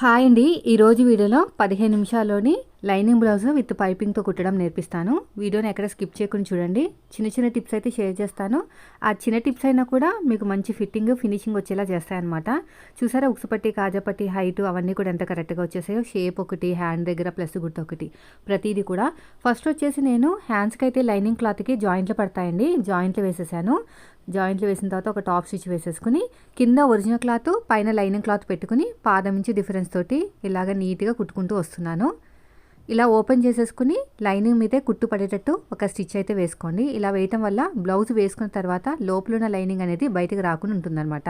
Hi అండి. ఈరోజు వీడియోలో పదిహేను నిమిషాల్లోని లైనింగ్ బ్లౌజ్ విత్ పైపింగ్తో కుట్టడం నేర్పిస్తాను. వీడియోని ఎక్కడ స్కిప్ చేయకుండా చూడండి. చిన్న చిన్న టిప్స్ అయితే షేర్ చేస్తాను. ఆ చిన్న టిప్స్ అయినా కూడా మీకు మంచి ఫిట్టింగ్ ఫినిషింగ్ వచ్చేలా చేస్తాయన్నమాట. చూసారా ఉక్సుపట్టి కాజాపట్టి హైట్ అవన్నీ కూడా ఎంత కరెక్ట్గా వచ్చేసాయో? షేప్ ఒకటి హ్యాండ్ దగ్గర ప్లస్ గుర్తు ఒకటి. ప్రతిదీ కూడా. ఫస్ట్ వచ్చేసి నేను హ్యాండ్స్కి అయితే లైనింగ్ క్లాత్కి జాయింట్లు పడతాయండి. జాయింట్లు వేసేసాను. జాయింట్లు వేసిన తర్వాత ఒక టాప్ స్టిచ్ వేసేసుకుని కింద ఒరిజినల్ క్లాత్ పైన లైనింగ్ క్లాత్ పెట్టుకుని పాదం నుంచి డిఫరెన్స్ తోటి ఇలాగ నీట్గా కుట్టుకుంటూ వస్తున్నాను. ఇలా ఓపెన్ చేసేసుకుని లైనింగ్ మీదే కుట్టు పడేటట్టు ఒక స్టిచ్ అయితే వేసుకోండి. ఇలా వేయటం వల్ల బ్లౌజ్ వేసుకున్న తర్వాత లోపల ఉన్న లైనింగ్ అనేది బయటకు రాకుండా ఉంటుందన్నమాట.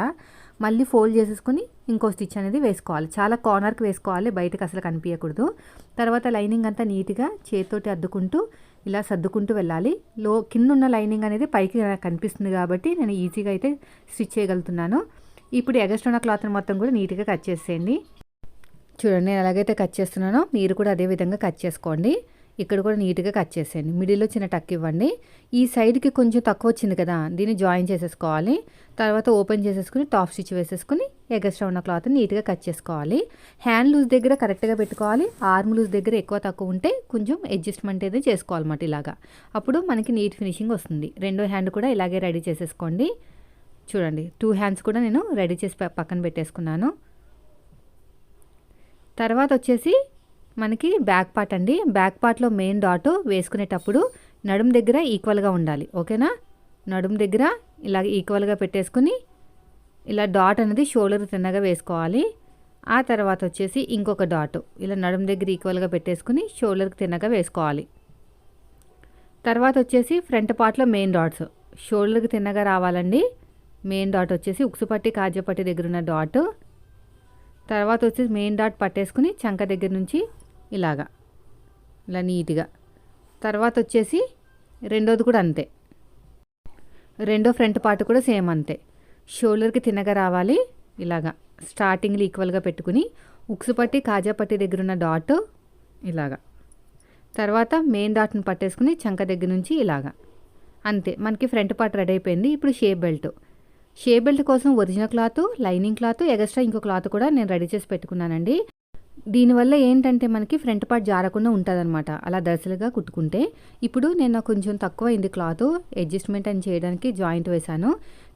మళ్ళీ ఫోల్డ్ చేసేసుకుని ఇంకో స్టిచ్ అనేది వేసుకోవాలి. చాలా కార్నర్కి వేసుకోవాలి బయటకు అసలు కనిపించకూడదు. తర్వాత లైనింగ్ అంతా నీట్గా చేతితోటి అద్దుకుంటూ ఇలా సర్దుకుంటూ వెళ్ళాలి. లో కింద ఉన్న లైనింగ్ అనేది పైకి కనిపిస్తుంది కాబట్టి నేను ఈజీగా అయితే స్టిచ్ చేయగలుగుతున్నాను. ఇప్పుడు ఎగస్ట్ ఉన్న క్లాత్ని మొత్తం కూడా నీట్గా కట్ చేసేయండి. చూడండి నేను ఎలాగైతే కట్ చేస్తున్నానో మీరు కూడా అదే విధంగా కట్ చేసుకోండి. ఇక్కడ కూడా నీట్గా కట్ చేసేయండి. మిడిల్లో చిన్న టక్ ఇవ్వండి. ఈ సైడ్కి కొంచెం తక్కువ వచ్చింది కదా దీన్ని జాయిన్ చేసేసుకోవాలి. తర్వాత ఓపెన్ చేసేసుకుని టాప్ స్టిచ్ వేసేసుకుని ఎగస్ట్రా ఉన్న క్లాత్ నీట్గా కట్ చేసుకోవాలి. హ్యాండ్ లూజ్ దగ్గర కరెక్ట్గా పెట్టుకోవాలి. ఆర్మ్ లూజ్ దగ్గర ఎక్కువ తక్కువ ఉంటే కొంచెం అడ్జస్ట్మెంట్ అయితే చేసుకోవాలన్నమాట ఇలాగా. అప్పుడు మనకి నీట్ ఫినిషింగ్ వస్తుంది. రెండో హ్యాండ్ కూడా ఇలాగే రెడీ చేసేసుకోండి. చూడండి టూ హ్యాండ్స్ కూడా నేను రెడీ చేసి పక్కన పెట్టేసుకున్నాను. తర్వాత వచ్చేసి మనకి బ్యాక్ పార్ట్ అండి. బ్యాక్ పార్ట్లో మెయిన్ డాట్ వేసుకునేటప్పుడు నడుము దగ్గర ఈక్వల్గా ఉండాలి. ఓకేనా? నడుము దగ్గర ఇలా ఈక్వల్గా పెట్టేసుకుని ఇలా డాట్ అనేది షోల్డర్ తిన్నగా వేసుకోవాలి. ఆ తర్వాత వచ్చేసి ఇంకొక డాట్. ఇలా నడుము దగ్గర ఈక్వల్గా పెట్టేసుకుని షోల్డర్కి తిన్నగా వేసుకోవాలి. తర్వాత వచ్చేసి ఫ్రంట్ పార్ట్లో మెయిన్ డాట్స్. షోల్డర్కి తిన్నగా రావాలండి. మెయిన్ డాట్ వచ్చేసి ఉక్సుపట్టి కాజపట్టి దగ్గర ఉన్న డాట్. తర్వాత వచ్చేసి మెయిన్ డాట్ పట్టేసుకుని చంక దగ్గర నుంచి ఇలాగా. ఇలా నీట్గా. తర్వాత వచ్చేసి రెండోది కూడా అంతే. రెండో ఫ్రంట్ పార్ట్ కూడా సేమ్ అంతే. షోల్డర్కి తిన్నగా రావాలి. ఇలాగా. స్టార్టింగ్లో ఈక్వల్గా పెట్టుకుని ఉక్సు పట్టి కాజా పట్టి దగ్గర ఉన్న డాట్ ఇలాగా. తర్వాత మెయిన్ డాట్ని పట్టేసుకుని చంక దగ్గర నుంచి ఇలాగా. అంతే. మనకి ఫ్రంట్ పార్ట్ రెడీ అయిపోయింది. ఇప్పుడు షేప్ బెల్ట్. షేప్ బెల్ట్ కోసం original cloth lining cloth extra ఇంకో క్లాత్ కూడా నేను రెడీ చేసి పెట్టుకున్నానండి. దీనివల్ల ఏంటంటే మనకి ఫ్రంట్ పార్ట్ జారకుండా ఉంటుందన్నమాట. అలా దశలుగా కుట్టుకుంటే ఇప్పుడు నేను కొంచెం తక్కువ అయింది క్లాత్ అడ్జస్ట్మెంట్ అని చేయడానికి జాయింట్ వేశాను.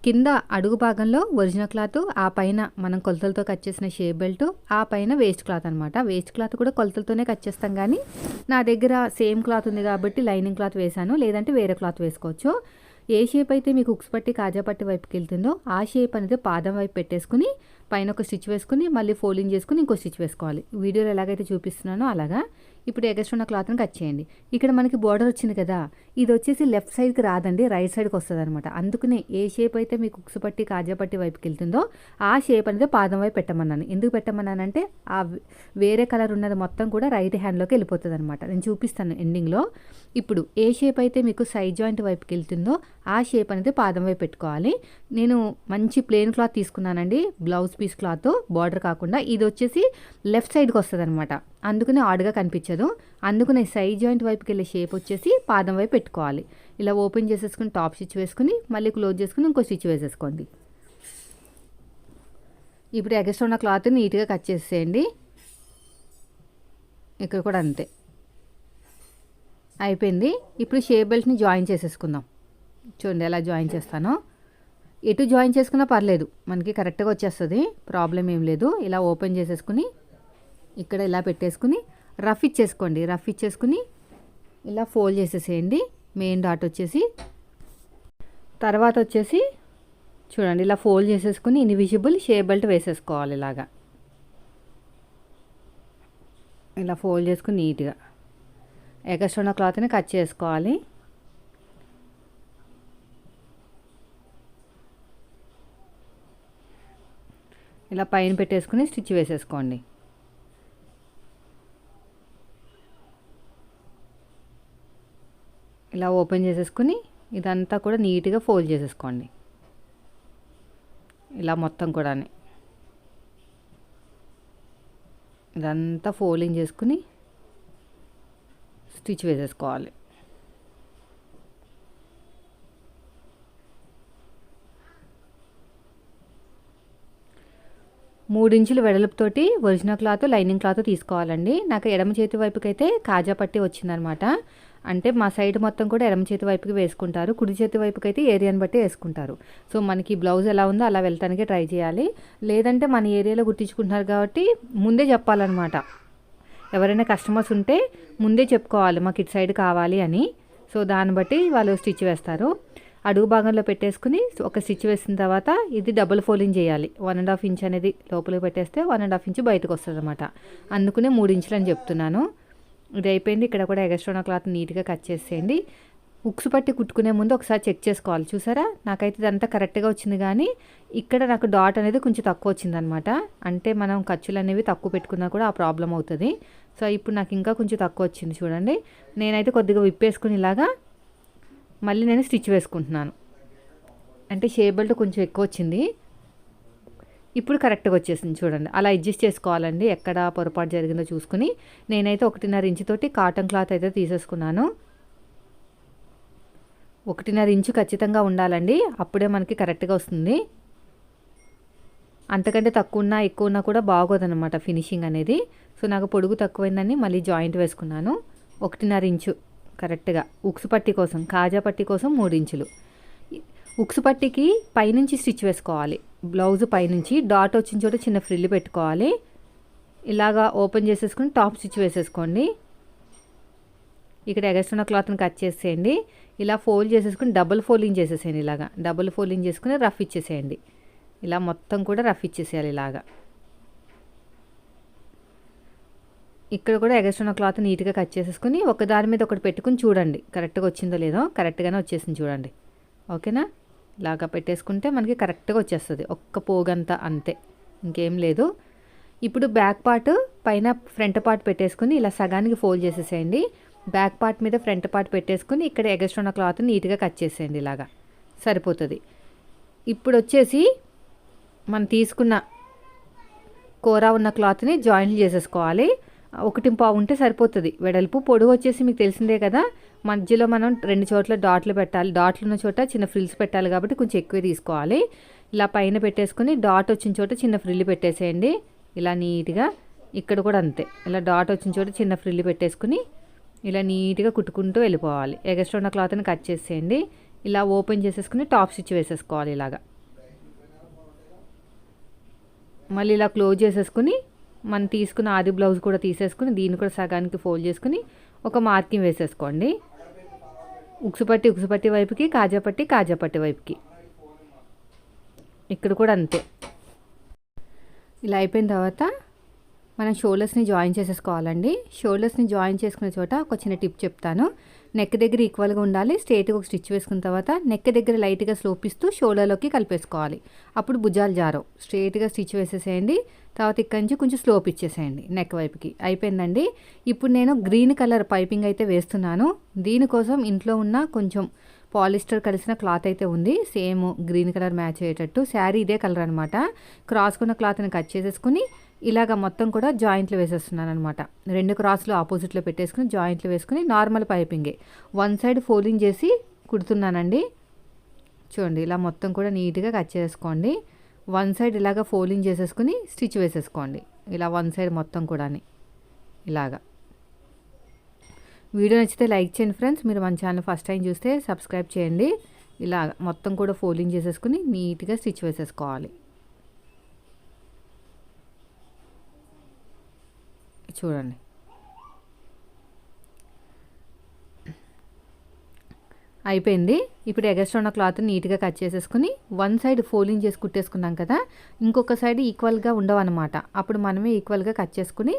కింద అడుగు భాగంలో ఒరిజినల్ క్లాత్ ఆ పైన మనం కొలతలతో కట్ చేసిన షేప్ బెల్ట్ ఆ పైన వేస్ట్ క్లాత్ అనమాట వేస్ట్ క్లాత్ కూడా కొలతలతోనే కట్ చేస్తాం కానీ నా దగ్గర సేమ్ క్లాత్ ఉంది కాబట్టి లైనింగ్ క్లాత్ వేశాను. లేదంటే వేరే క్లాత్ వేసుకోవచ్చు. ఏ షేప్ అయితే మీకు ఉక్స్ పట్టి కాజా పట్టి వైపుకి వెళ్తుందో ఆ షేప్ అనేది పాదం వైపు పెట్టేసుకుని పైన ఒక స్టిచ్ వేసుకుని మళ్ళీ ఫోల్డింగ్ చేసుకుని ఇంకో స్టిచ్ వేసుకోవాలి. వీడియోలో ఎలాగైతే చూపిస్తున్నానో అలాగా. ఇప్పుడు ఎగస్ట్ ఉన్న క్లాత్ని కట్ చేయండి. ఇక్కడ మనకి బోర్డర్ వచ్చింది కదా ఇది వచ్చేసి లెఫ్ట్ సైడ్కి రాదండి రైట్ సైడ్కి వస్తుంది అనమాట అందుకనే ఏ షేప్ అయితే మీకు ఉక్స్ పట్టి కాజా పట్టి వైపుకి వెళ్తుందో ఆ షేప్ అనేది పాదం వైపు పెట్టమన్నాను. ఎందుకు పెట్టమన్నానంటే ఆ వేరే కలర్ ఉన్నది మొత్తం కూడా రైట్ హ్యాండ్లోకి వెళ్ళిపోతుంది అనమాట నేను చూపిస్తాను ఎండింగ్లో ఇప్పుడు ఏ షేప్ అయితే మీకు సైడ్ జాయింట్ వైపుకి వెళ్తుందో ఆ షేప్ అనేది పాదం వైపు పెట్టుకోవాలి. నేను మంచి ప్లెయిన్ క్లాత్ తీసుకున్నానండి బ్లౌజ్ పీస్ క్లాత్ బార్డర్ కాకుండా. ఇది వచ్చేసి లెఫ్ట్ సైడ్కి వస్తుంది అనమాట అందుకనే ఆడుగా కనిపించదు. అందుకనే సైడ్ జాయింట్ వైపుకి వెళ్ళే షేప్ వచ్చేసి పాదం వైపు పెట్టుకోవాలి. ఇలా ఓపెన్ చేసేసుకుని టాప్ స్టిచ్ వేసుకుని మళ్ళీ క్లోజ్ చేసుకుని ఇంకో స్టిచ్ వేసేసుకోండి. ఇప్పుడు ఎగస్ట్రా ఉన్న క్లాత్ నీట్గా కట్ చేసేయండి. ఇక్కడ కూడా అంతే. అయిపోయింది. ఇప్పుడు షేప్ బెల్ట్ని జాయిన్ చేసేసుకుందాం. చూడండి ఎలా జాయిన్ చేస్తానో. ఎటు జాయిన్ చేసుకున్నా పర్లేదు. మనకి కరెక్ట్గా వచ్చేస్తుంది. ప్రాబ్లం ఏం లేదు. ఇలా ఓపెన్ చేసేసుకుని ఇక్కడ ఇలా పెట్టేసుకుని రఫ్ ఇచ్చేసుకోండి. రఫ్ ఇచ్చేసుకుని ఇలా ఫోల్డ్ చేసేసేయండి. మెయిన్ డాట్ వచ్చేసి తర్వాత వచ్చేసి చూడండి ఇలా ఫోల్డ్ చేసేసుకుని ఇన్విజిబుల్ షేప్ బెల్ట్ వేసేసుకోవాలి ఇలాగా. ఇలా ఫోల్డ్ చేసుకుని నీట్గా. ఎగస్ట్రా ఉన్న క్లాత్ని కట్ చేసుకోవాలి. ఇలా పైన పెట్టేసుకుని స్టిచ్ వేసేసుకోండి. ఇలా ఓపెన్ చేసేసుకుని ఇదంతా కూడా నీట్గా ఫోల్డ్ చేసేసుకోండి. ఇలా మొత్తం కూడా ఇదంతా ఫోల్డింగ్ చేసుకుని స్టిచ్ వేసేసుకోవాలి. మూడించులు వెడలుపుతోటి ఒరిజినల్ క్లాత్ లైనింగ్ క్లాత్ తీసుకోవాలండి. నాకు ఎడమ చేతి వైపుకైతే కాజా పట్టి వచ్చిందనమాట. అంటే మా సైడ్ మొత్తం కూడా ఎడమ చేతి వైపుకి వేసుకుంటారు కుడి చేతి వైపుకి అయితే ఏరియాని బట్టి వేసుకుంటారు. సో మనకి బ్లౌజ్ ఎలా ఉందో అలా వెళ్ళటానికి ట్రై చేయాలి. లేదంటే మన ఏరియాలో కుట్టించుకుంటున్నారు కాబట్టి ముందే చెప్పాలన్నమాట. ఎవరైనా కస్టమర్స్ ఉంటే ముందే చెప్పుకోవాలి మాకు ఇటు సైడ్ కావాలి అని. సో దాన్ని బట్టి వాళ్ళు స్టిచ్ వేస్తారు. అడుగు భాగంలో పెట్టేసుకుని ఒక స్టిచ్ వేసిన తర్వాత ఇది డబుల్ ఫోల్డింగ్ చేయాలి. వన్ అండ్ హాఫ్ ఇంచ్ అనేది లోపలికి పెట్టేస్తే వన్ అండ్ హాఫ్ ఇంచ్ బయటకు వస్తుంది అనమాట అందుకనే మూడు ఇంచులు అని చెప్తున్నాను. ఇది అయిపోయింది. ఇక్కడ కూడా ఎగస్ట్రోనా క్లాత్ నీట్గా కట్ చేసేయండి. ఉక్స్ పట్టి కుట్టుకునే ముందు ఒకసారి చెక్ చేసుకోవాలి. చూసారా? నాకైతే ఇదంతా కరెక్ట్గా వచ్చింది కానీ ఇక్కడ నాకు డాట్ అనేది కొంచెం తక్కువ వచ్చిందనమాట. అంటే మనం ఖర్చులు అనేవి తక్కువ పెట్టుకున్నా కూడా ఆ ప్రాబ్లం అవుతుంది. సో ఇప్పుడు నాకు ఇంకా కొంచెం తక్కువ వచ్చింది చూడండి. నేనైతే కొద్దిగా విప్పేసుకుని ఇలాగా మళ్ళీ నేను స్టిచ్ వేసుకుంటున్నాను. అంటే షేప్ బెల్ట్ కొంచెం ఎక్కువ వచ్చింది. ఇప్పుడు కరెక్ట్గా వచ్చేసింది చూడండి. అలా అడ్జస్ట్ చేసుకోవాలండి. ఎక్కడ పొరపాటు జరిగిందో చూసుకుని. నేనైతే ఒకటిన్నర ఇంచుతోటి కాటన్ క్లాత్ అయితే తీసేసుకున్నాను. ఒకటిన్నర ఇంచు ఖచ్చితంగా ఉండాలండి. అప్పుడే మనకి కరెక్ట్గా వస్తుంది. అంతకంటే తక్కువ ఉన్నా ఎక్కువ ఉన్నా కూడా బాగోదన్నమాట ఫినిషింగ్ అనేది. సో నాకు పొడుగు తక్కువైందని మళ్ళీ జాయింట్ వేసుకున్నాను. ఒకటిన్నర ఇంచు కరెక్ట్గా. ఉక్సు పట్టి కోసం కాజా పట్టి కోసం మూడు ఇంచులు. ఉక్సు పట్టికి పైనుంచి స్టిచ్ వేసుకోవాలి. బ్లౌజ్ పైనుంచి డాట్ వచ్చిన చోట చిన్న ఫ్రిల్ పెట్టుకోవాలి. ఇలాగా ఓపెన్ చేసేసుకుని టాప్ స్టిచ్ వేసేసుకోండి. ఇక్కడ ఎగస్ట్రున్న క్లాత్ని కట్ చేసేయండి. ఇలా ఫోల్డ్ చేసేసుకుని డబుల్ ఫోల్డింగ్ చేసేసేయండి ఇలాగా. డబుల్ ఫోల్డింగ్ చేసుకుని రఫ్ ఇచ్చేసేయండి. ఇలా మొత్తం కూడా రఫ్ ఇచ్చేసేయాలి ఇలాగా. ఇక్కడ కూడా ఎగస్ట్రున్న క్లాత్ నీట్గా కట్ చేసేసుకుని ఒక దాని మీద ఒకటి పెట్టుకుని చూడండి. కరెక్ట్గా వచ్చిందో లేదో. కరెక్ట్గానే వచ్చేసింది చూడండి. ఓకేనా? లాగా పెట్టేసుకుంటే మనకి కరెక్ట్గా వచ్చేస్తుంది. ఒక్క పోగంతా అంతే. ఇంకేం లేదు. ఇప్పుడు బ్యాక్ పార్ట్ పైన ఫ్రంట్ పార్ట్ పెట్టేసుకుని ఇలా సగానికి ఫోల్డ్ చేసేసేయండి. బ్యాక్ పార్ట్ మీద ఫ్రంట్ పార్ట్ పెట్టేసుకుని ఇక్కడ ఎగస్ట్రా ఉన్న క్లాత్ నీట్గా కట్ చేసేయండి ఇలాగా. సరిపోతుంది. ఇప్పుడు వచ్చేసి మనం తీసుకున్న కూర ఉన్న క్లాత్ని జాయింట్ చేసేసుకోవాలి. ఒకటి పావు ఉంటే సరిపోతుంది. వెడల్పు పొడుగు వచ్చేసి మీకు తెలిసిందే కదా. మధ్యలో మనం రెండు చోట్ల డాట్లు పెట్టాలి. డాట్లు ఉన్న చోట చిన్న ఫ్రిల్స్ పెట్టాలి కాబట్టి కొంచెం ఎక్కువే తీసుకోవాలి. ఇలా పైన పెట్టేసుకుని డాట్ వచ్చిన చోట చిన్న ఫ్రిల్ పెట్టేసేయండి. ఇలా నీట్గా ఇక్కడ కూడా అంతే. ఇలా డాట్ వచ్చిన చోట చిన్న ఫ్రిల్ పెట్టేసుకుని ఇలా నీట్గా కుట్టుకుంటూ వెళ్ళిపోవాలి. ఎగస్ట్రా ఉన్న క్లాత్ని కట్ చేసేయండి. ఇలా ఓపెన్ చేసేసుకుని టాప్ స్టిచ్ వేసేసుకోవాలి ఇలాగా. మళ్ళీ ఇలా క్లోజ్ చేసేసుకుని మనం తీసుకున్న ఆది బ్లౌజ్ కూడా తీసేసుకుని దీన్ని కూడా సగానికి ఫోల్డ్ చేసుకుని ఒక మార్కింగ్ వేసేసుకోండి. ఉక్సుపట్టి ఉక్సుపట్టి వైపుకి కాజాపట్టి కాజాపట్టి వైపుకి. ఇక్కడ కూడా అంతే. ఇలా అయిపోయిన తర్వాత మనం షోల్డర్స్ని జాయిన్ చేసేసుకోవాలండి. షోల్డర్స్ని జాయిన్ చేసుకునే చోట ఒక చిన్న టిప్ చెప్తాను. నెక్ దగ్గర ఈక్వల్గా ఉండాలి. స్ట్రేట్గా ఒక స్టిచ్ వేసుకున్న తర్వాత నెక్ దగ్గర లైట్గా స్లోపిస్తూ షోల్డర్లోకి కలిపేసుకోవాలి. అప్పుడు భుజాలు జారవు. స్ట్రేట్గా స్టిచ్ వేసేసేయండి. తర్వాత ఇక్కడి నుంచి కొంచెం స్లోప్ ఇచ్చేసేయండి నెక్ వైపుకి. అయిపోయిందండి. ఇప్పుడు నేను గ్రీన్ కలర్ పైపింగ్ అయితే వేస్తున్నాను. దీనికోసం ఇంట్లో ఉన్న కొంచెం పాలిస్టర్ కలిసిన క్లాత్ అయితే ఉంది. సేమ్ గ్రీన్ కలర్ మ్యాచ్ అయ్యేటట్టు. శారీ ఇదే కలర్ అనమాట క్రాస్కున్న క్లాత్ని కట్ చేసేసుకుని ఇలాగ మొత్తం కూడా జాయింట్లు వేసేస్తున్నాను అనమాట రెండు క్రాస్లు ఆపోజిట్లో పెట్టేసుకుని జాయింట్లు వేసుకుని నార్మల్ పైపింగే. వన్ సైడ్ ఫోలింగ్ చేసి కుడుతున్నానండి. చూడండి ఇలా మొత్తం కూడా నీట్గా కట్ చేసుకోండి. వన్ సైడ్ ఇలాగ ఫోలింగ్ చేసేసుకుని స్టిచ్ వేసేసుకోండి. ఇలా వన్ సైడ్ మొత్తం కూడా ఇలాగా. వీడియో నచ్చితే లైక్ చేయండి ఫ్రెండ్స్. మీరు మన ఛానల్ ఫస్ట్ టైం చూస్తే సబ్స్క్రైబ్ చేయండి. ఇలా మొత్తం కూడా ఫోల్డింగ్ చేసేసుకుని నీట్గా స్టిచ్ వేసేసుకోవాలి. చూడండి. అయిపోయింది. ఇప్పుడు ఎగస్ట్రా ఉన్న క్లాత్ నీట్గా కట్ చేసేసుకుని వన్ సైడ్ ఫోలింగ్ చేసి కుట్టేసుకున్నాం కదా ఇంకొక సైడ్ ఈక్వల్గా ఉండవన్నమాట. అప్పుడు మనమే ఈక్వల్గా కట్ చేసుకుని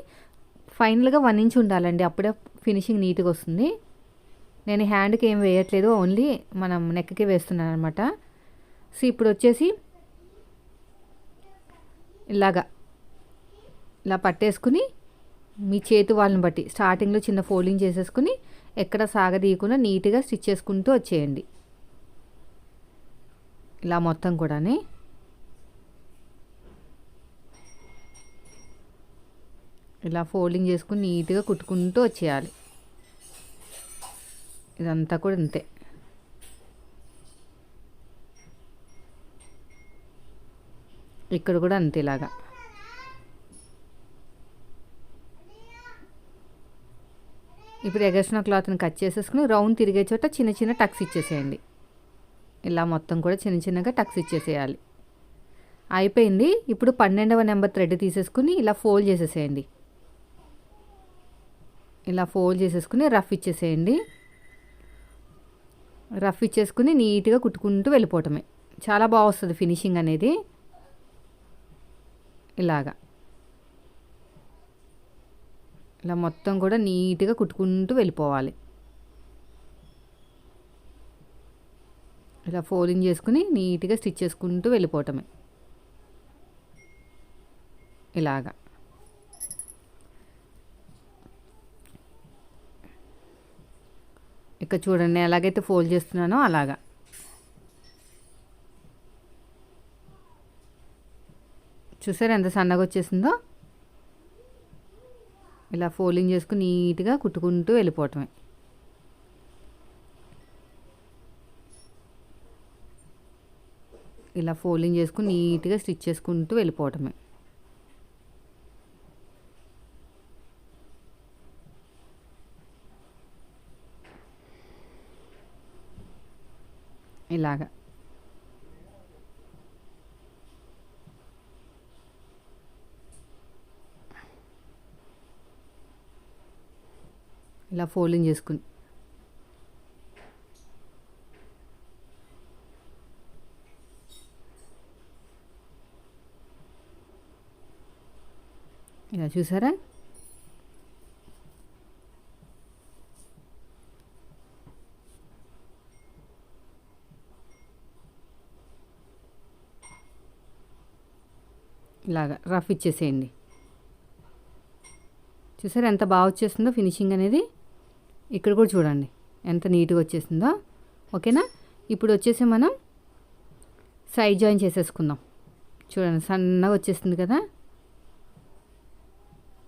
ఫైనల్గా వన్ ఇంచ్ ఉండాలండి. అప్పుడే ఫినిషింగ్ నీట్గా వస్తుంది. నేను హ్యాండ్కి ఏం వేయట్లేదు ఓన్లీ మనం నెక్కి వేస్తున్నాను అనమాట సో ఇప్పుడు వచ్చేసి ఇలాగా ఇలా పట్టేసుకుని మీ చేతి వాళ్ళని బట్టి స్టార్టింగ్లో చిన్న ఫోల్డింగ్ చేసేసుకుని ఎక్కడ సాగదీయకుండా నీట్గా స్టిచ్ చేసుకుంటూ వచ్చేయండి. ఇలా మొత్తం కూడా ఇలా ఫోల్డింగ్ చేసుకుని నీట్గా కుట్టుకుంటూ వచ్చేయాలి. ఇదంతా కూడా అంతే. ఇక్కడ కూడా అంతే ఇలాగా. ఇప్పుడు ఎగస్ట్రా క్లాత్ని కట్ చేసేసుకుని రౌండ్ తిరిగే చోట చిన్న చిన్న టక్స్ ఇచ్చేసేయండి. ఇలా మొత్తం కూడా చిన్న చిన్నగా టక్స్ ఇచ్చేసేయాలి. అయిపోయింది. ఇప్పుడు పన్నెండవ నెంబర్ థ్రెడ్ తీసేసుకుని ఇలా ఫోల్డ్ చేసేసేయండి. ఇలా ఫోల్డ్ చేసేసుకుని రఫ్ ఇచ్చేసేయండి. రఫ్ ఇచ్చేసుకుని నీట్గా కుట్టుకుంటూ వెళ్ళిపోవటమే. చాలా బాగా వస్తుంది ఫినిషింగ్ అనేది. ఇలాగా. ఇలా మొత్తం కూడా నీట్గా కుట్టుకుంటూ వెళ్ళిపోవాలి. ఇలా ఫోల్డింగ్ చేసుకుని నీట్గా స్టిచ్ చేసుకుంటూ వెళ్ళిపోవటమే. ఇలాగా. ఇక్కడ చూడండి ఎలాగైతే ఫోల్డ్ చేస్తున్నానో అలాగా. చూసారు ఎంత సన్నగా వచ్చేసిందో? ఇలా ఫోల్డింగ్ చేసుకుని నీట్గా కుట్టుకుంటూ వెళ్ళిపోవటమే. ఇలా ఫోల్డింగ్ చేసుకుని నీట్గా స్టిచ్ చేసుకుంటూ వెళ్ళిపోవటమే. ఇలాగా. ఇలా ఫోల్డింగ్ చేసుకుని. ఇలా చూసారా? ఇలాగా రఫ్ ఇచ్చేసేయండి. చూసారా ఎంత బాగా వచ్చేస్తుందో ఫినిషింగ్ అనేది? ఇక్కడ కూడా చూడండి. ఎంత నీట్గా వచ్చేసిందో. ఓకేనా? ఇప్పుడు వచ్చేసి మనం సైడ్ జాయిన్ చేసేసుకుందాం. చూడండి సన్నగా వచ్చేస్తుంది కదా.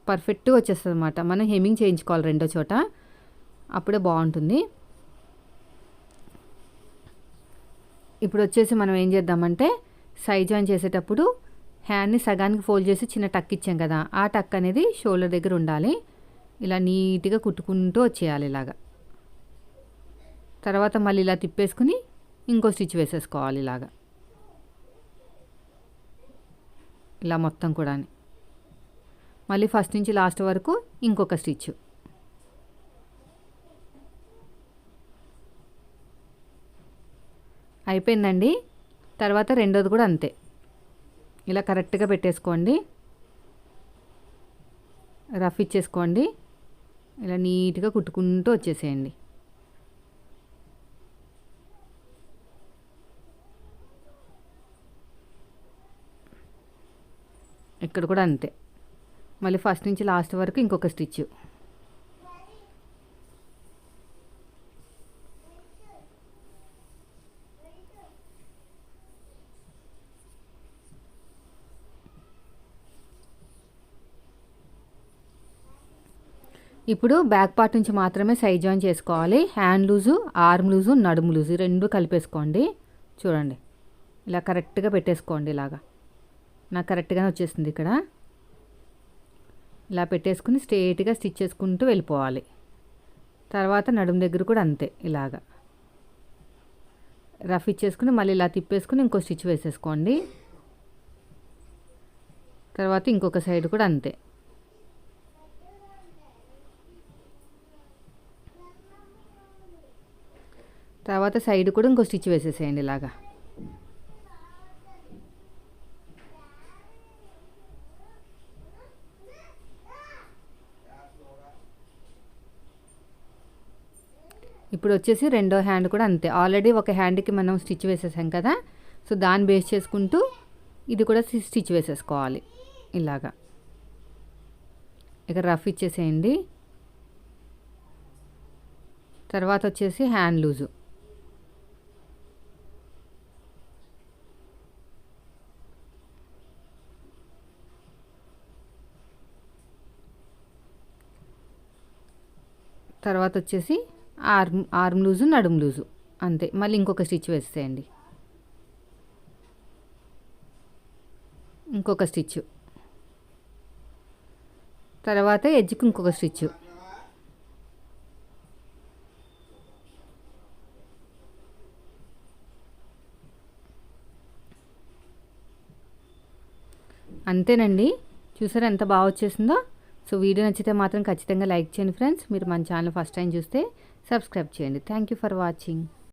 పర్ఫెక్ట్గా వచ్చేస్తుంది అనమాట మనం హెమ్మింగ్ చేయించుకోవాలి రెండో చోట. అప్పుడే బాగుంటుంది. ఇప్పుడు వచ్చేసి మనం ఏం చేద్దామంటే సైడ్ జాయిన్ చేసేటప్పుడు హ్యాండ్ని సగానికి ఫోల్డ్ చేసి చిన్న టక్ ఇచ్చాం కదా. ఆ టక్ అనేది షోల్డర్ దగ్గర ఉండాలి. ఇలా నీట్గా కుట్టుకుంటూ వచ్చేయాలి ఇలాగా. తర్వాత మళ్ళీ ఇలా తిప్పేసుకుని ఇంకో స్టిచ్ వేసేసుకోవాలి ఇలాగా. ఇలా మొత్తం కూడా మళ్ళీ ఫస్ట్ నుంచి లాస్ట్ వరకు ఇంకొక స్టిచ్. అయిపోయిందండి. తర్వాత రెండోది కూడా అంతే. ఇలా కరెక్ట్గా పెట్టేసుకోండి. రఫ్ ఇచ్చేసుకోండి. ఇలా నీట్గా కుట్టుకుంటూ వచ్చేసేయండి. ఇక్కడ కూడా అంతే. మళ్ళీ ఫస్ట్ నుంచి లాస్ట్ వరకు ఇంకొక స్టిచ్ ఇప్పుడు బ్యాక్ పార్ట్ నుంచి మాత్రమే సైడ్ జాయిన్ చేసుకోవాలి. హ్యాండ్ లూజు ఆర్మ్ లూజు నడుము లూజు. రెండు కలిపేసుకోండి. చూడండి. ఇలా కరెక్ట్గా పెట్టేసుకోండి ఇలాగా. నాకు కరెక్ట్గానే వచ్చేసింది ఇక్కడ. ఇలా పెట్టేసుకుని స్ట్రేట్గా స్టిచ్ చేసుకుంటూ వెళ్ళిపోవాలి. తర్వాత నడుము దగ్గర కూడా అంతే ఇలాగా. రఫ్ ఇచ్చేసుకుని మళ్ళీ ఇలా తిప్పేసుకుని ఇంకో స్టిచ్ వేసేసుకోండి. తర్వాత ఇంకొక సైడ్ కూడా అంతే. తర్వాత సైడ్ కూడా ఇంకో స్టిచ్ వేసేసేయండి ఇలాగా. ఇప్పుడు వచ్చేసి రెండో హ్యాండ్ కూడా అంతే. ఆల్రెడీ ఒక హ్యాండ్కి మనం స్టిచ్ వేసేసాం కదా సో దాన్ని బేస్ చేసుకుంటూ ఇది కూడా స్టిచ్ వేసేసుకోవాలి ఇలాగా. ఇక రఫ్ ఇచ్చేసేయండి. తర్వాత వచ్చేసి హ్యాండ్ లూజు. తర్వాత వచ్చేసి ఆర్మ్ ఆర్మ్ లూజు నడుము లూజు. అంతే. మళ్ళీ ఇంకొక స్టిచ్ వేసేయండి ఇంకొక స్టిచ్. తర్వాత ఎడ్జ్కి ఇంకొక స్టిచ్. అంతేనండి. చూసారా ఎంత బాగా వచ్చేసిందో? సో వీడియో నచ్చితే మాత్రం ఖచ్చితంగా లైక్ చేయండి ఫ్రెండ్స్. మీరు మన ఛానల్ ఫస్ట్ టైం చూస్తే సబ్స్క్రైబ్ చేయండి. Thank you for watching